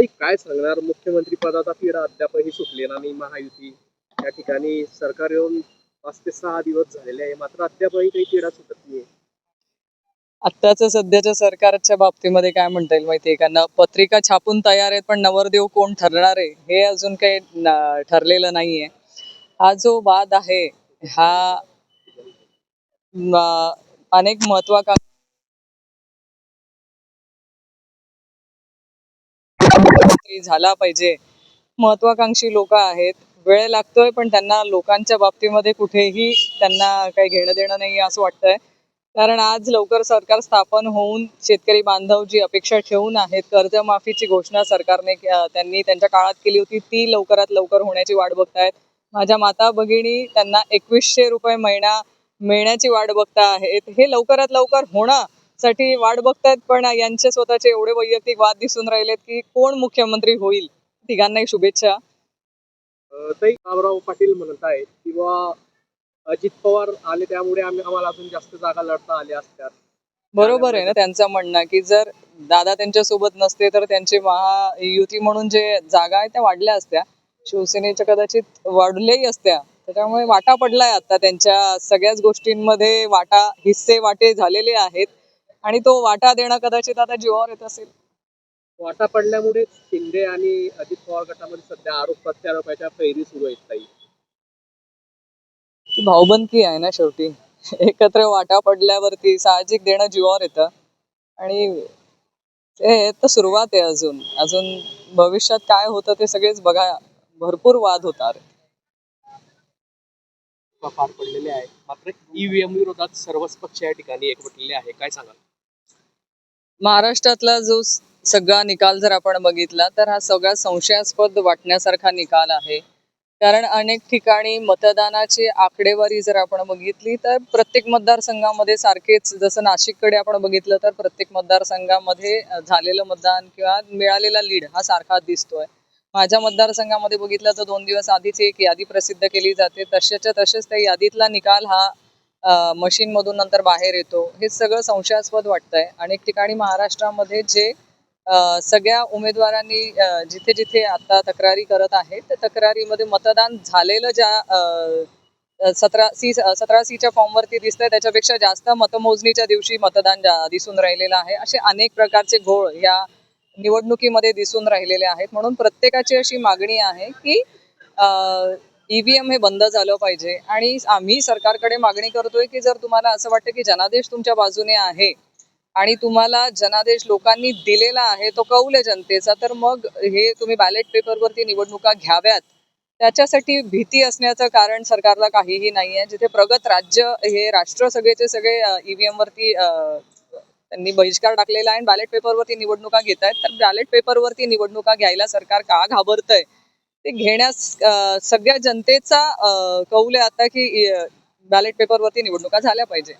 काय सांगणार? मुख्यमंत्री पदाचा तिढा अद्यापही सुटलेला नाही महायुती. या ठिकाणी सरकार येऊन पाच ते सहा दिवस झालेले आहे. मात्र अद्यापही काही तिढा सुटत नाही आत्ताचं सध्याच्या सरकारच्या बाबतीमध्ये काय म्हणता येईल माहितीये का? न पत्रिका छापून तयार आहेत पण नवरदेव कोण ठरणार आहे? हे अजून काही ठरलेलं नाहीये. हा जो वाद आहे हा अनेक महत्वाकांक्षी मुख्यमंत्री झाला पाहिजे. महत्वाकांक्षी लोक आहेत. वेळ लागतोय पण त्यांना लोकांच्या बाबतीमध्ये कुठेही त्यांना काही घेणं देणं नाही असं वाटतंय. कारण आज लवकर सरकार स्थापन होऊन शेतकरी बांधव जी अपेक्षा ठेवून आहेत कर्जमाफीची घोषणा सरकारने त्यांनी त्यांच्या काळात केली होती ती लवकरात लवकर होण्याची वाट बघतायत. माझ्या माता भगिनी त्यांना एकवीसशे रुपये महिना मिळण्याची वाट बघता आहेत हे लवकरात लवकर होणं साठी वाट बघतायत पण यांचे स्वतःचे एवढे वैयक्तिक वाद दिसून राहिलेत की कोण मुख्यमंत्री होईल? तिघांनाही शुभेच्छा. ताई पाटील म्हणत आहेत किंवा अजित पवार आले त्यामुळे आम्ही आम्हाला अजून जास्त जागा लढता आल्या असत्यात बरोबर आहे ना त्यांचं म्हणणं की जर दादा त्यांच्यासोबत नसते तर त्यांची महायुती म्हणून जे जागा आहे त्या वाढल्या असत्या. शिवसेनेच्या कदाचित वाढल्याही असत्या. त्याच्यामुळे वाटा पडलाय आता त्यांच्या सगळ्याच गोष्टींमध्ये वाटा हिस्से वाटे झालेले आहेत. आणि तो वाटा देणं कदाचित आता जीवावर येत असेल. वाटा पडल्यामुळे शिंदे आणि अजित पवार गटामध्ये सध्या आरोप प्रत्यारोपाच्या फैरी सुरू आहेत ताई. ती भाऊबंदकी आहे ना शेवटी. एकत्र वाटा पडल्यावरती साहजिक देणं जीवावर येतं. आणि ते तर सुरुवात आहे अजून. अजून भविष्यात काय होतं ते सगळेच बघा. भरपूर वाद होतात. पार पडलेले आहे मात्र ईव्हीएम विरोधात सर्वच पक्ष या ठिकाणी एकवटलेले आहे काय सांगाल? महाराष्ट्रातला जो सगळा निकाल जर आपण बघितला तर हा सगळा संशयास्पद वाटण्यासारखा निकाल आहे. कारण अनेक ठिकाणी मतदानाची आकडेवारी जर आपण बघितली तर प्रत्येक मतदारसंघामध्ये सारखेच जसं नाशिककडे आपण बघितलं तर प्रत्येक मतदारसंघामध्ये झालेलं मतदान किंवा मिळालेला लीड हा सारखा दिसतोय. माझ्या मतदारसंघामध्ये बघितलं तर दोन दिवस आधीच एक यादी प्रसिद्ध केली जाते. तशाच्या तसेच त्या यादीतला निकाल हा मशीनमधून नंतर बाहेर येतो. हे सगळं संशयास्पद वाटतंय. अनेक ठिकाणी महाराष्ट्रामध्ये जे सगळ्या उमेदवारांनी जिथे जिथे आता तक्रारी करत आहेत त्या तक्रारीमध्ये मतदान झालेलं ज्या सतरा सी सतरा सीच्या फॉर्मवरती दिसतंय त्याच्यापेक्षा जास्त मतमोजणीच्या दिवशी मतदान जा- दिसून राहिलेलं आहे. असे अनेक प्रकारचे घोळ या निवडणुकीमध्ये दिसून राहिलेले आहेत. म्हणून प्रत्येकाची अशी मागणी आहे की ईव्हीएम हे बंद झालं पाहिजे. आणि आम्ही सरकारकडे मागणी करतोय की जर तुम्हाला असं वाटतं की जनादेश तुमच्या बाजूने आहे आणि तुम्हाला जनादेश लोकांनी दिलेला आहे तो कौल जनतेचा तर मग हे तुम्ही बॅलेट पेपरवरती निवडणुका घ्याव्यात. त्याच्यासाठी भीती असण्याचं कारण सरकारला काहीही नाही आहे जिथे प्रगत राज्य हे राष्ट्र सगळेचे सगळे ईव्हीएम वरती त्यांनी बहिष्कार टाकलेला आहे आणि बॅलेट पेपरवरती निवडणुका घेत आहेत तर बॅलेट पेपरवरती निवडणुका घ्यायला सरकार का घाबरतंय? ते घेण्यास सगळ्या जनतेचा कौल आहे आता की बॅलेट पेपरवरती निवडणुका झाल्या पाहिजे.